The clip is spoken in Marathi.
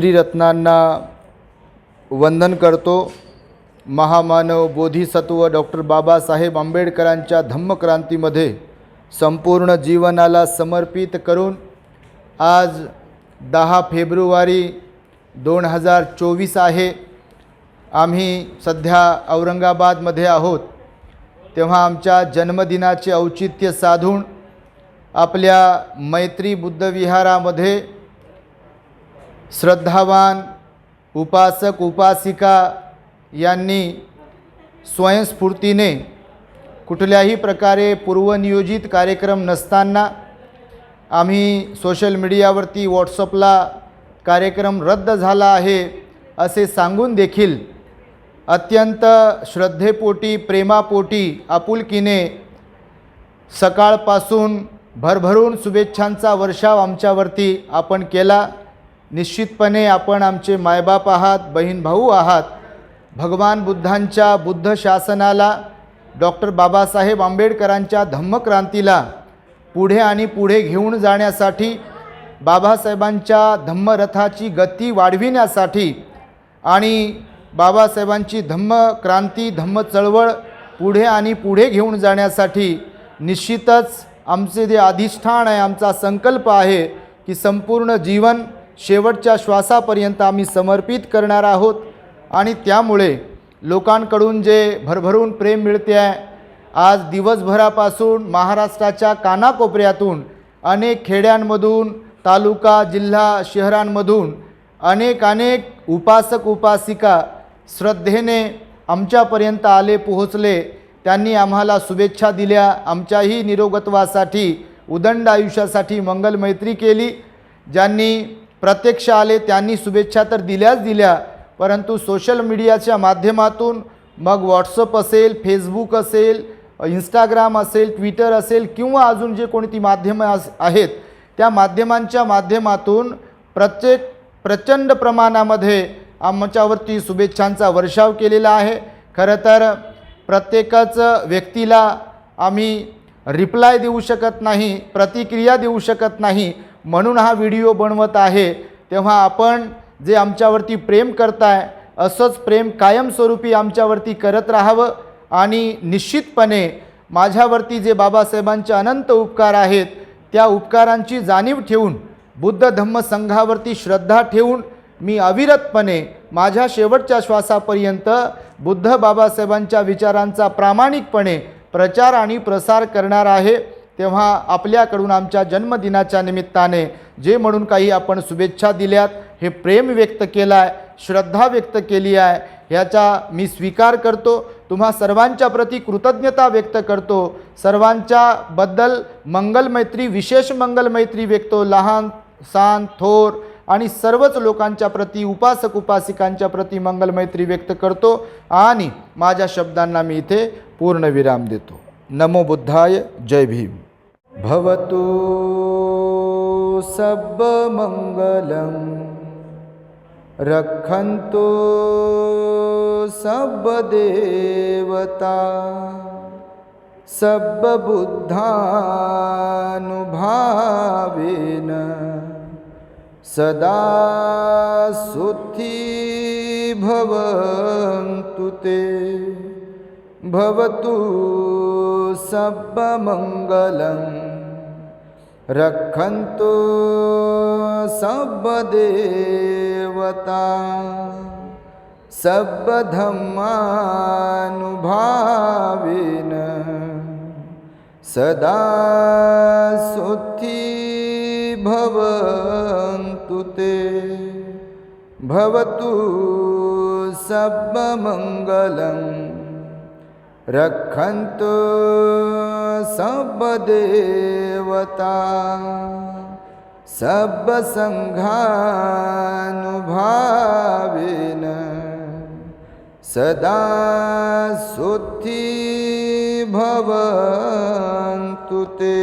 त्रिरत्नांना वंदन करतो. महामानव बोधिसत्व डॉक्टर बाबासाहेब आंबेडकरांच्या धम्मक्रांतीमध्ये संपूर्ण जीवनाला समर्पित करून आज दहा फेब्रुवारी दोन हजार चोवीस आहे. आम्ही सध्या औरंगाबादमध्ये आहोत. तेव्हा आमच्या जन्मदिनाचे औचित्य साधून आपल्या मैत्री बुद्धविहारामध्ये श्रद्धावान उपासक उपासिका यांनी स्वयंस्फूर्तीने कुठल्याही प्रकारे पूर्वनियोजित कार्यक्रम नसताना आम्ही सोशल मीडियावरती व्हॉट्सअपला कार्यक्रम रद्द झाला आहे असे सांगून देखील अत्यंत श्रद्धेपोटी प्रेमापोटी आपुलकीने सकाळपासून भरभरून शुभेच्छांचा वर्षाव आमच्यावरती आपण केला. निश्चितपणे आपण आमचे मायबाप आहात बहीण भाऊ आहात. भगवान बुद्धांच्या बुद्ध शासनाला डॉक्टर बाबासाहेब आंबेडकरांच्या धम्मक्रांतीला पुढे आणि पुढे घेऊन जाण्यासाठी बाबासाहेबांच्या धम्मरथाची गती वाढविण्यासाठी आणि बाबासाहेबांची धम्मक्रांती धम्म चळवळ पुढे आणि पुढे घेऊन जाण्यासाठी निश्चितच आमचे जे अधिष्ठान आहे आमचा संकल्प आहे की संपूर्ण जीवन शेवटच्या श्वासापर्यंत आम्ही समर्पित करणार आहोत आणि त्यामुळे लोकांकडून जे भरभरून प्रेम मिळते आहे आज दिवसभरापासून महाराष्ट्राच्या कानाकोपऱ्यातून अनेक खेड्यांमधून तालुका जिल्हा शहरांमधून अनेक अनेक उपासक उपासिका श्रद्धेने आमच्यापर्यंत आले पोहोचले. त्यांनी आम्हाला शुभेच्छा दिल्या. आमच्याही निरोगत्वासाठी उदंड आयुष्यासाठी मंगलमैत्री केली ज्यांनी प्रत्यक्ष आले त्यांनी शुभेच्छा तर दिल्याच दिल्या परंतु सोशल मीडियाच्या माध्यमातून मग व्हॉट्सअप असेल फेसबुक असेल इंस्टाग्राम असेल ट्विटर असेल किंवा अजून जे कोणती माध्यमं अस आहेत त्या माध्यमांच्या माध्यमातून प्रत्येक प्रचंड प्रमाणामध्ये आमच्यावरती शुभेच्छांचा वर्षाव केलेला आहे. खरं तर प्रत्येकच व्यक्तीला आम्ही रिप्लाय देऊ शकत नाही प्रतिक्रिया देऊ शकत नाही म्हणून हा व्हिडिओ बनवत आहे तेव्हा आपण जे आमच्यावरती प्रेम करताय असंच प्रेम कायमस्वरूपी आमच्यावरती करत राहावं आणि निश्चितपणे माझ्यावरती जे बाबासाहेबांचे अनंत उपकार आहेत त्या उपकारांची जाणीव ठेवून बुद्ध धम्म संघावरती श्रद्धा ठेवून मी अविरतपणे माझ्या शेवटच्या श्वासापर्यंत बुद्ध बाबासाहेबांच्या विचारांचा प्रामाणिकपणे प्रचार आणि प्रसार करणार आहे. तेव्हा आपल्याकडून आमच्या जन्मदिनाच्या निमित्ताने जे म्हणून काही आपण शुभेच्छा दिल्यात हे प्रेम व्यक्त केलं आहे श्रद्धा व्यक्त केली आहे ह्याचा मी स्वीकार करतो. तुम्हा सर्वांच्या प्रती कृतज्ञता व्यक्त करतो. सर्वांच्याबद्दल मंगलमैत्री विशेष मंगलमैत्री व्यक्तो हो. लहान सान थोर आणि सर्वच लोकांच्या प्रती उपासक उपासिकांच्या प्रती मंगलमैत्री व्यक्त करतो आणि माझ्या शब्दांना मी इथे पूर्णविराम देतो. नमो बुद्धाय जय भीम. भवतु सबमङ्गलं रक्षन्तु सबदेवता सबबुद्धानुभावेन सदा सुखी भवन्तु ते। भवतु सबमङ्गलम् रखन्तु सबदेवता सबधर्मानुभावेन सदा सुखी भवन्तु ते। भवतु सबमङ्गलं रक्षन्तु सबदेवता सबसङ्घानुभावेन सदा सुखी भवन्तु ते।